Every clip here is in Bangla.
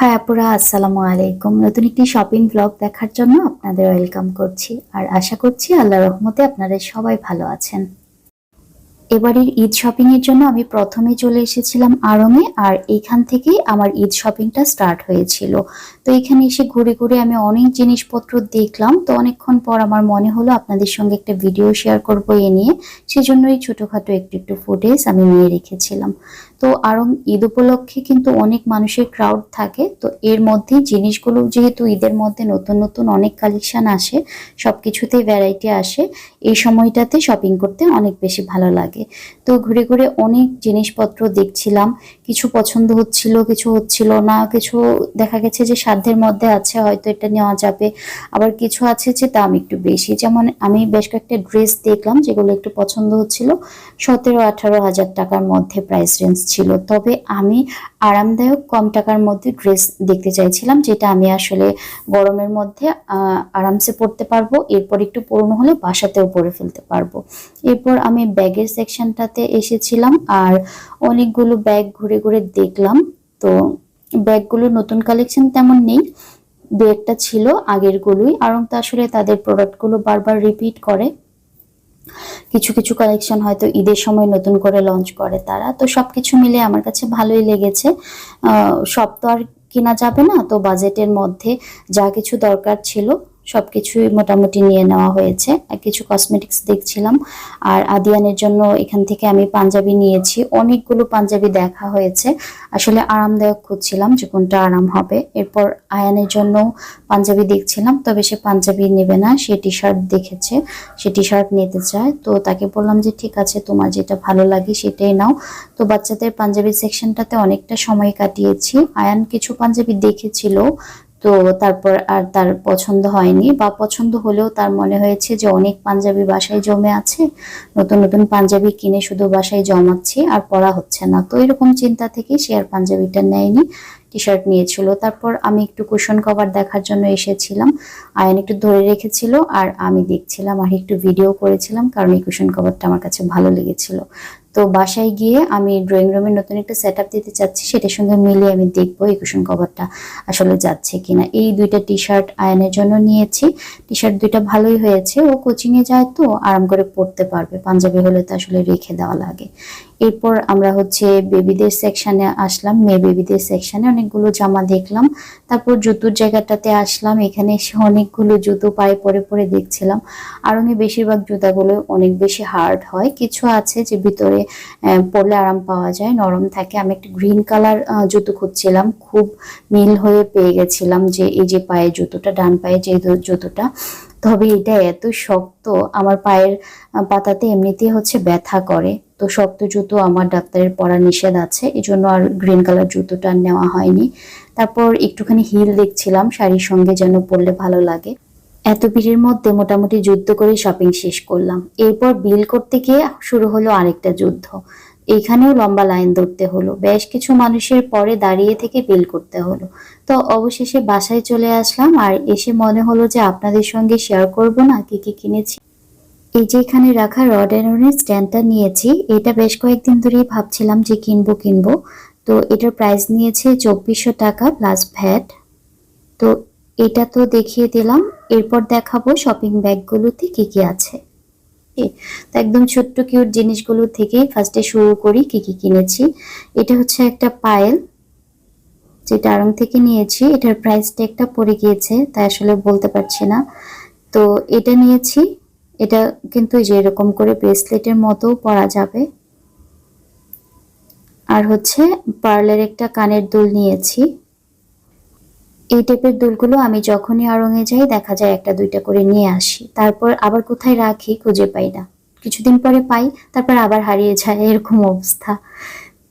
হাই আপুরা, আসসালামু আলাইকুম। নতুন একটি শপিং ব্লগ দেখার জন্য আপনাদের ওয়েলকাম করছি। আর আশা করছি আল্লাহ রহমতে আপনারা সবাই ভালো আছেন। এবারের ঈদ শপিং এর জন্য আমি প্রথমে চলে এসেছিলাম আড়ংয়ে আর এখান থেকেই আমার ঈদ শপিংটা স্টার্ট হয়েছিল। তো এখানে এসে ঘুরে ঘুরে আমি অনেক জিনিসপত্র দেখলাম। তো অনেকক্ষণ পর আমার মনে হলো আপনাদের সঙ্গে একটা ভিডিও শেয়ার করব এ নিয়ে। সেজন্যই ছোটখাটো একটু একটু ফুটেজ আমি নিয়ে রেখেছিলাম। তো আরং ঈদ উপলক্ষে কিন্তু অনেক মানুষের ক্রাউড থাকে। তো এর মধ্যে জিনিসগুলো যেহেতু ঈদের মধ্যে নতুন নতুন অনেক কালেকশন আসে সব কিছুতেই ভ্যারাইটি আসে, এই সময়টাতে শপিং করতে অনেক বেশি ভালো লাগে। তো ঘুরে ঘুরে অনেক জিনিসপত্র দেখছিলাম, কিছু পছন্দ হচ্ছিল, কিছু হচ্ছিল না, কিছু দেখা গেছে যে সাধ্যের মধ্যে আছে, হয়তো এটা নেওয়া যাবে। আবার কিছু আছে যে দাম একটু বেশি, যেমন আমি বেশ কয়েকটা ড্রেস দেখলাম, যেগুলো একটু পছন্দ হচ্ছিল, সতেরো, আঠারো হাজার টাকার মধ্যে প্রাইস রেঞ্জ ছিল। তবে আমি আরামদায়ক কম টাকার মধ্যে ড্রেস দেখতে চাইছিলাম, যেটা আমি আসলে গরমের মধ্যে আরামসে পরতে পারব। এরপর একটু পুরনো হলে বাসাতেও পরে ফেলতে পারব। এরপর আমি ব্যাগের সেকশনটাতে এসেছিলাম আর অনেকগুলো ব্যাগ ঘুরে ঘুরে দেখলাম। তো ব্যাগগুলো নতুন কালেকশন তেমন নেই, দু একটা ছিল আগের গুলোই আরং তো আসলে তাদের প্রোডাক্টগুলো বারবার রিপিট করে। কিছু কিছু কালেকশন হয়তো ঈদের সময় নতুন করে লঞ্চ করে তারা। তো সবকিছু মিলে আমার কাছে ভালোই লেগেছে। সব তো আর কেনা যাবে না, তো বাজেটের মধ্যে যা কিছু দরকার ছিল সবকিছুই মোটামুটি নিয়ে নেওয়া হয়েছে। কিছু কসমেটিক্স দেখছিলাম। আর আদিয়ানের জন্য এখান থেকে আমি পাঞ্জাবি নিয়েছি। অনেকগুলো পাঞ্জাবি দেখা হয়েছে। আসলে আরামদায়ক খুঁজছিলাম যে কোনটা আরাম হবে। এরপর আয়ানের জন্য পাঞ্জাবি দেখছিলাম, তবে সে পাঞ্জাবি নেবে না। সে টি শার্ট দেখেছে। সে টি শার্ট নিতে চায়। তো তাকে বললাম যে, ঠিক আছে, তোমার যেটা ভালো লাগে সেটাই নাও। তো বাচ্চাদের পাঞ্জাবি সেকশনটাতে অনেকটা সময় কাটিয়েছি। আয়ান কিছু পাঞ্জাবি দেখেছিল। তো তারপর আর তার পছন্দ হয়নি বা পছন্দ হলেও তার মনে হয়েছে যে অনেক পাঞ্জাবি বাসায় জমে আছে, নতুন নতুন পাঞ্জাবি কিনে শুধু বাসায় জমাচ্ছি আর পরা হচ্ছে না। তো এরকম চিন্তা থেকে সে আর পাঞ্জাবিটা নেয়নি টি শার্ট নিয়েছিল। তারপর আমি একটু কুশন কভার দেখার জন্য এসেছিলাম। আয়ন একটু ধরে রেখেছিল আর আমি দেখছিলাম আর একটু ভিডিও করেছিলাম কারণ এই কুশন কভারটা আমার কাছে ভালো লেগেছিল। তো বাসায় গিয়ে আমি ড্রয়িং রুমের নতুন একটা সেট দিতে চাচ্ছি, সেটার সঙ্গে মিলিয়ে আমি দেখব এই কুশন কভারটা আসলে যাচ্ছে কিনা। এই দুইটা টি শার্ট আয়নের জন্য নিয়েছি। টি শার্ট দুইটা ভালোই হয়েছে। ও কোচিংয়ে যায় তো আরাম করে পড়তে পারবে। পাঞ্জাবি হলে তো আসলে রেখে দেওয়া লাগে। এরপর আমরা হচ্ছে বেবিদের সেকশানে আসলাম, মেয়ে বেবিদের সেকশানে অনেকগুলো জামা দেখলাম। তারপর জুতোর জায়গাটাতে আসলাম, এখানে এসে অনেকগুলো জুতো পায়ে পরে পরে দেখছিলাম। আর অনেক বেশিরভাগ জুতাগুলো অনেক বেশি হার্ড হয়। কিছু আছে যে ভিতরে পরলে আরাম পাওয়া যায়, নরম থাকে। আমি একটা গ্রিন কালার জুতো খুঁজছিলাম, খুব মিল হয়ে পেয়ে গেছিলাম যে এই যে পায়ে জুতোটা, ডান পায়ে যে জুতোটা। তবে এটা এত শক্ত, আমার পায়ের পাতাতে এমনিতেই হচ্ছে ব্যথা করে। তো শক্ত জুতো আমার ডাক্তারের পরা নিষেধ আছে এই জন্য আর গ্রিন কালার জুতোটা নেওয়া হয়নি। তারপর একটুখানি হিল দেখছিলাম, শাড়ির সঙ্গে যেন পরলে ভালো লাগে। এত ভিড়ের মধ্যে মোটামুটি যুদ্ধ করে শপিং শেষ করলাম। এরপর বিল করতে গিয়ে শুরু হলো আরেকটা যুদ্ধ। এখানেও লম্বা লাইন ধরতে হলো। বেশ কিছু মানুষের পরে দাঁড়িয়ে থেকে বিল করতে হলো। তো অবশেষে বাসায় চলে আসলাম আর এসে মনে হলো যে আপনাদের সঙ্গে শেয়ার করব না, কি কি কিনেছি। এই যে এখানে রাখা রড অ্যান্ড স্ট্যান্ডটা নিয়েছি, এটা বেশ কয়েকদিন ধরেই ভাবছিলাম যে কিনবো কিনবো। তো এটার প্রাইস নিয়েছে চব্বিশশো টাকা প্লাস ভ্যাট তো এটা তো দেখিয়ে দিলাম, এরপর দেখাবো শপিং ব্যাগগুলোতে কি কি আছে। এ, তো একদম ছোট্ট কিউট জিনিসগুলো থেকেই ফার্স্টে শুরু করি কি কি কিনেছি। এটা হচ্ছে একটা পায়েল যেটা আরং থেকে নিয়েছি। এটার প্রাইস ট্যাগটা পড়ে গিয়েছে তাই আসলে বলতে পারছি না। তো এটা নিয়েছি এটা কিন্তু যে এরকম করে ব্রেসলেটের মতো পরা যাবে। আর হচ্ছে পার্লের একটা কানের দুল নিয়েছি। এই টাইপের দুলগুলো আমি যখনই আড়ঙে যাই, দেখা যায় একটা, দুইটা করে নিয়ে আসি। তারপর আবার কোথায় রাখি খুঁজে পাই না। কিছুদিন পরে পাই, তারপর আবার হারিয়ে যায়, এরকম অবস্থা।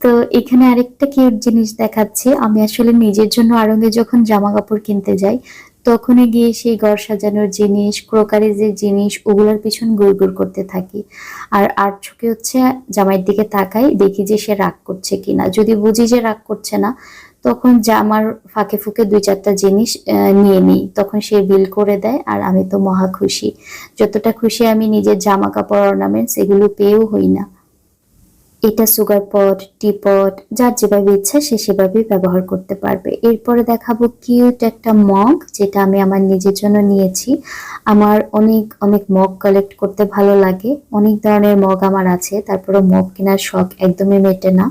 তো এখানে আরেকটা কিউট জিনিস দেখাচ্ছি, আমি আসলে নিজের জন্য আড়ঙে যখন জামা কাপড় কিনতে যাই, তখনই গিয়ে সেই ঘর সাজানোর জিনিস, ক্রোকারিজের জিনিস, ওগুলোর পিছন গুড় করতে থাকি। আর আর চোখে হচ্ছে জামাইয়ের দিকে তাকাই, দেখি যে সে রাগ করছে কিনা। যদি বুঝি যে রাগ করছে না তখন জামার ফাঁকে ফুঁকে দুই চারটা জিনিস নিয়ে নিই। তখন সে বিল করে দেয় আর আমি তো মহা খুশি। যতটা খুশি আমি নিজের জামা কাপড় অর্নামেন্টস এগুলো পেয়েও হই না। এটা সুগার পট, টি পট, যার যেভাবে ইচ্ছা সে সেভাবেই ব্যবহার করতে পারবে। এরপরে দেখাবো কিউট একটা মগ, যেটা আমি আমার নিজের জন্য নিয়েছি। আমার অনেক অনেক মগ কালেক্ট করতে ভালো লাগে। অনেক ধরনের মগ আমার আছে তারপরে মগ কেনার শখ একদমই মেটে না।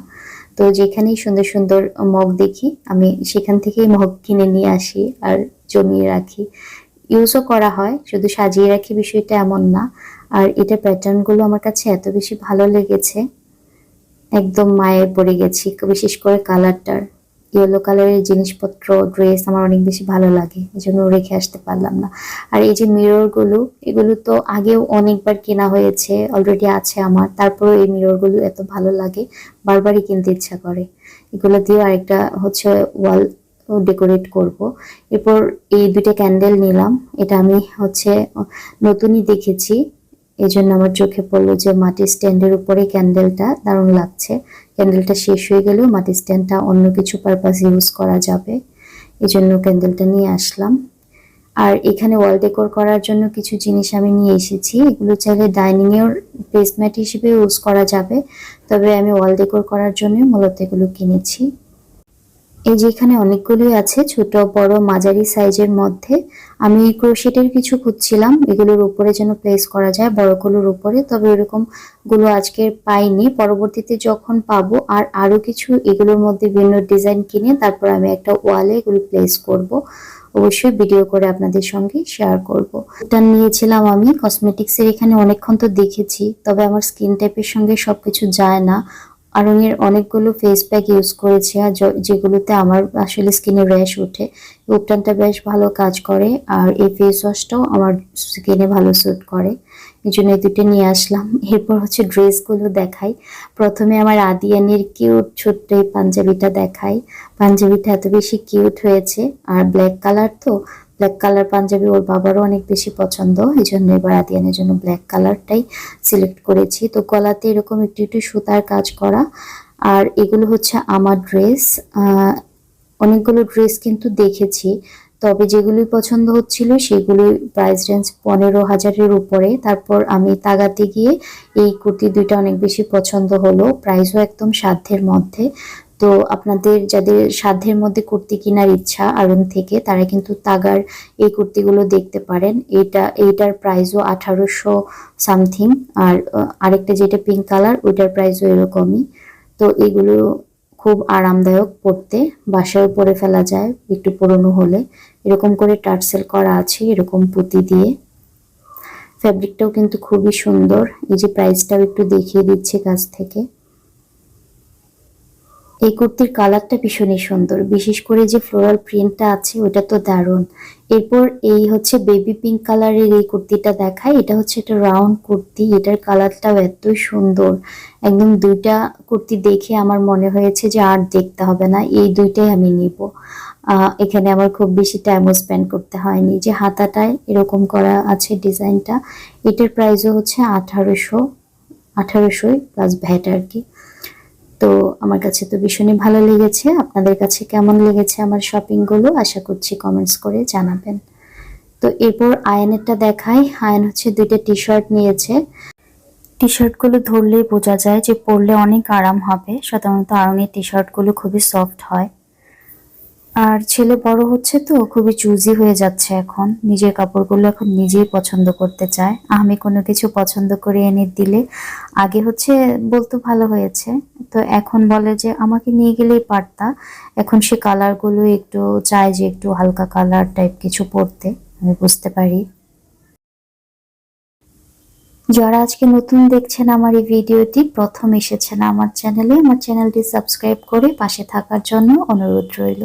তো যেখানেই সুন্দর সুন্দর মগ দেখি, আমি সেখান থেকেই মগ কিনে নিয়ে আসি আর জমিয়ে রাখি। ইউজও করা হয়, শুধু সাজিয়ে রাখি বিষয়টা এমন না। আর এটা প্যাটার্নগুলো আমার কাছে এত বেশি ভালো লেগেছে, একদম মায়ে পড়ে গেছি, বিশেষ করে কালারটার ইয়েলো কালারের জিনিসপত্র ড্রেস আমার অনেক বেশি ভালো লাগে এই জন্য রেখে আসতে পারলাম না। আর এই যে মিররগুলো এগুলো তো আগেও অনেকবার কেনা হয়েছে অলরেডি আছে আমার, তারপরেও এই মিররগুলো এত ভালো লাগে, বারবারই কিনতে ইচ্ছা করে। এগুলো দিয়েও আরেকটা হচ্ছে ওয়াল ডেকোরেট করব। এরপর এই দুইটা ক্যান্ডেল নিলাম, এটা আমি হচ্ছে নতুনই দেখেছি। এই জন্য আমার চোখে পড়ল যে মাটির স্ট্যান্ডের উপরে ক্যান্ডেলটা দারুণ লাগছে। ক্যান্ডেলটা শেষ হয়ে গেলেও মাটির স্ট্যান্ডটা অন্য কিছু পারপাস ইউজ করা যাবে। এই জন্য ক্যান্ডেলটা নিয়ে আসলাম। আর এখানে ওয়াল ডেকোর করার জন্য কিছু জিনিস আমি নিয়ে এসেছি। এগুলো চাইলে ডাইনিং এর প্লেসম্যাট হিসেবে ইউজ করা যাবে। তবে আমি ওয়াল ডেকোর করার জন্য মূলত এগুলো কিনেছি। এই যে এখানে অনেকগুলোই আছে, ছোট, বড়, মাঝারি সাইজের মধ্যে। আমি ক্রোশেটের কিছু খুঁজছিলাম, এগুলোর উপরে যেন প্লেস করা যায়, বড়গুলোর উপরে। তবে এরকমগুলো আজকে পাইনি। পরবর্তীতে যখন পাবো আর আরও কিছু এগুলোর মধ্যে বিভিন্ন ডিজাইন কিনে তারপর আমি একটা ওয়ালে এগুলো প্লেস করব। অবশ্যই ভিডিও করে আপনাদের সঙ্গে শেয়ার করব। এটা নিয়েছিলাম আমি কসমেটিক্সের এখানে অনেকক্ষণ তো দেখেছি, তবে আমার স্কিন টাইপের সঙ্গে সবকিছু যায় না। আরঙের অনেকগুলো ফেস প্যাক ইউজ করেছি আর যেগুলোতে আমার আসলে স্কিনে র্যাশ ওঠে। উপটানটা বেশ ভালো কাজ করে আর এই ফেস ওয়াশটাও আমার স্কিনে ভালো স্যুট করে। এই জন্য এই দুটো নিয়ে আসলাম। এরপর হচ্ছে ড্রেসগুলো দেখাই। প্রথমে আমার আদিয়ানের কিউট ছোট্ট এই পাঞ্জাবিটা দেখাই। পাঞ্জাবিটা এত বেশি কিউট হয়েছে। আর ব্ল্যাক কালার তো ব্ল্যাক কালার পাঞ্জাবি ওর বাবারও অনেক বেশি পছন্দ এই জন্য এবার আদিয়ানের জন্য ব্ল্যাক কালারটাই সিলেক্ট করেছি। তো গলাতে এরকম একটু একটু সুতার কাজ করা। আর এগুলো হচ্ছে আমার ড্রেস অনেকগুলো ড্রেস কিন্তু দেখেছি। তবে যেগুলি পছন্দ হচ্ছিল সেগুলি প্রাইস রেঞ্জ পনেরো হাজারের উপরে। তারপর আমি তাগাতে গিয়ে এই কুর্তি দুইটা অনেক বেশি পছন্দ হলো। প্রাইসও একদম সাধ্যের মধ্যে। তো আপনাদের যাদের সাধ্যের মধ্যে কুর্তি কেনার ইচ্ছা আরুন থেকে, তারা কিন্তু তাগার এই কুর্তিগুলো দেখতে পারেন। এটা, এইটার প্রাইসও আঠারোশো সামথিং আর আরেকটা যেটা পিঙ্ক কালার ওইটার প্রাইসও এরকমই। তো এগুলো খুব আরামদায়ক পরতে বাসায় পরে ফেলা যায় একটু পুরনো হলে। এরকম করে টার্সেল করা আছে, এরকম পুঁতি দিয়ে। ফ্যাব্রিকটাও কিন্তু খুবই সুন্দর। এই যে প্রাইসটাও একটু দেখিয়ে দিচ্ছে কাছ থেকে। এই কুর্তির কালারটা ভীষণই সুন্দর। বিশেষ করে যে ফ্লোরাল প্রিন্টটা আছে ওটা তো দারুণ। এরপর এই হচ্ছে বেবি পিঙ্ক কালারের এই কুর্তিটা দেখায় এটা হচ্ছে একটা রাউন্ড কুর্তি। এটার কালারটাও এতই সুন্দর। একদম দুইটা কুর্তি দেখে আমার মনে হয়েছে যে আর দেখতে হবে না, এই দুইটাই আমি নিব। এখানে আমার খুব বেশি টাইমও স্পেন্ড করতে হয়নি। যে হাতাটায় এরকম করা আছে ডিজাইনটা এটার প্রাইসও হচ্ছে আঠারোশো, আঠারোশোই প্লাস ভ্যাট আর কি। তো আমার কাছে তো ভীষণই ভালো লেগেছে। আপনাদের কাছে কেমন লেগেছে আমার শপিংগুলো আশা করছি কমেন্টস করে জানাবেন। তো এরপর আয়নেরটা দেখাই। আয়ন হচ্ছে দুইটা টি শার্ট নিয়েছে। টি শার্টগুলো ধরলেই বোঝা যায় যে পরলে অনেক আরাম হবে। সাধারণত আয়নের টি শার্টগুলো খুবই সফট হয়। আর ছেলে বড় হচ্ছে তো, খুবই চুজি হয়ে যাচ্ছে এখন। নিজের কাপড়গুলো এখন নিজেই পছন্দ করতে চায়। আমি কোনো কিছু পছন্দ করে এনে দিলে আগে হচ্ছে বলতো ভালো হয়েছে। তো এখন বলে যে আমাকে নিয়ে গেলেই পারতা। এখন সে কালারগুলো একটু চায় যে একটু হালকা কালার টাইপ কিছু পরতে। আমি বুঝতে পারি। যারা আজকে নতুন দেখছেন আমার এই ভিডিওটি, প্রথম এসেছেন আমার চ্যানেলে, আমার চ্যানেলটি সাবস্ক্রাইব করে পাশে থাকার জন্য অনুরোধ রইল।